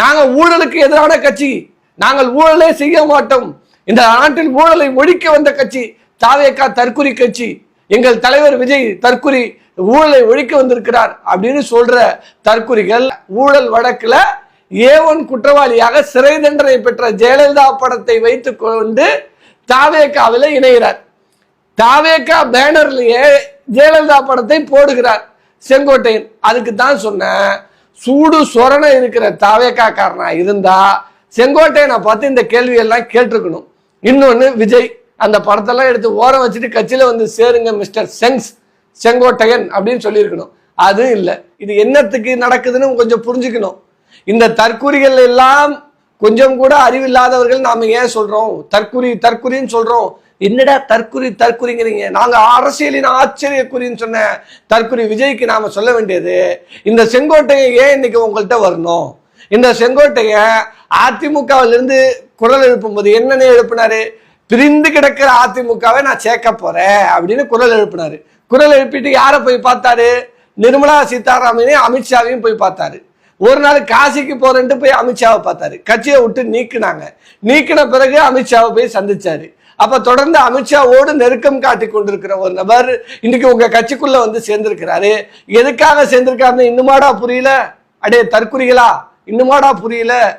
நாங்கள் ஊழலுக்கு எதிரான கட்சி. நாங்கள் ஊழலே செய்ய மாட்டோம். இந்த நாட்டில் ஊழலை ஒழிக்க வந்த கட்சி தாவேக்கா தற்குறி கட்சி. எங்கள் தலைவர் விஜய் தற்குறி ஊழலை ஒழிக்க வந்திருக்கிறார் அப்படின்னு சொல்ற தற்குறிகள் ஊழல் வழக்குல ஏவன் குற்றவாளியாக சிறை தண்டனை பெற்ற ஜெயலலிதா படத்தை வைத்துக் கொண்டு தாவேக்காவில் இணைகிறார் தாவேக்கா பேனர்லயே ஜெயலலிதா படத்தை போடுகிறார் செங்கோட்டையன். அதுக்கு தான் சொன்னேன் சூடு சொரண இருக்கிற தாவேக்கா காரனா இருந்தா செங்கோட்டையனை பார்த்து இந்த கேள்வியெல்லாம் கேட்டிருக்கணும். இன்னொன்னு விஜய் அந்த படத்தெல்லாம் எடுத்து ஓரம் வச்சுட்டு கட்சியில வந்து சேருங்க மிஸ்டர் செங்ஸ் செங்கோட்டையன் அப்படின்னு சொல்லியிருக்கணும். அதுவும் இல்லை. இது என்னத்துக்கு நடக்குதுன்னு கொஞ்சம் புரிஞ்சுக்கணும். இந்த தற்கூறிகள் எல்லாம் கொஞ்சம் கூட அறிவில்லாதவர்கள் நாம ஏன் சொல்றோம்? தற்குறி தற்குறின்னு சொல்றோம். என்னடா தற்குறி தற்குறிங்கிறீங்க? நாங்க அரசியலின் ஆச்சரியக்குறின்னு சொன்ன தற்குறி விஜய்க்கு நாம சொல்ல வேண்டியது இந்த செங்கோட்டையை ஏன் இன்னைக்கு உங்கள்கிட்ட வரணும்? இந்த செங்கோட்டைய அதிமுகவிலிருந்து குரல் எழுப்பும்போது என்னன்னு எழுப்பினாரு? பிரிந்து கிடக்கிற அதிமுகவை நான் சேர்க்க போறேன் அப்படின்னு குரல் எழுப்பினாரு. குரல் எழுப்பிட்டு யாரை போய் பார்த்தாரு? நிர்மலா சீதாராமனையும் அமித்ஷாவையும் போய் பார்த்தாரு. ஒரு நாள் காசிக்கு போறேன்ட்டு போய் அமித்ஷாவை பார்த்தாரு. கட்சியை விட்டு நீக்கினாங்க. நீக்கின பிறகு அமித்ஷாவை போய் சந்திச்சாரு. அப்ப தொடர்ந்து அமித்ஷாவோடு நெருக்கம் காட்டி கொண்டிருக்கிற ஒரு நபர் இன்னைக்கு உங்க கட்சிக்குள்ள வந்து சேர்ந்திருக்கிறாரு. எதுக்காக சேர்ந்திருக்காருன்னு இன்னுமாடா புரியல? அடே தற்குறிகளா? இன்னுமாடா புரியல?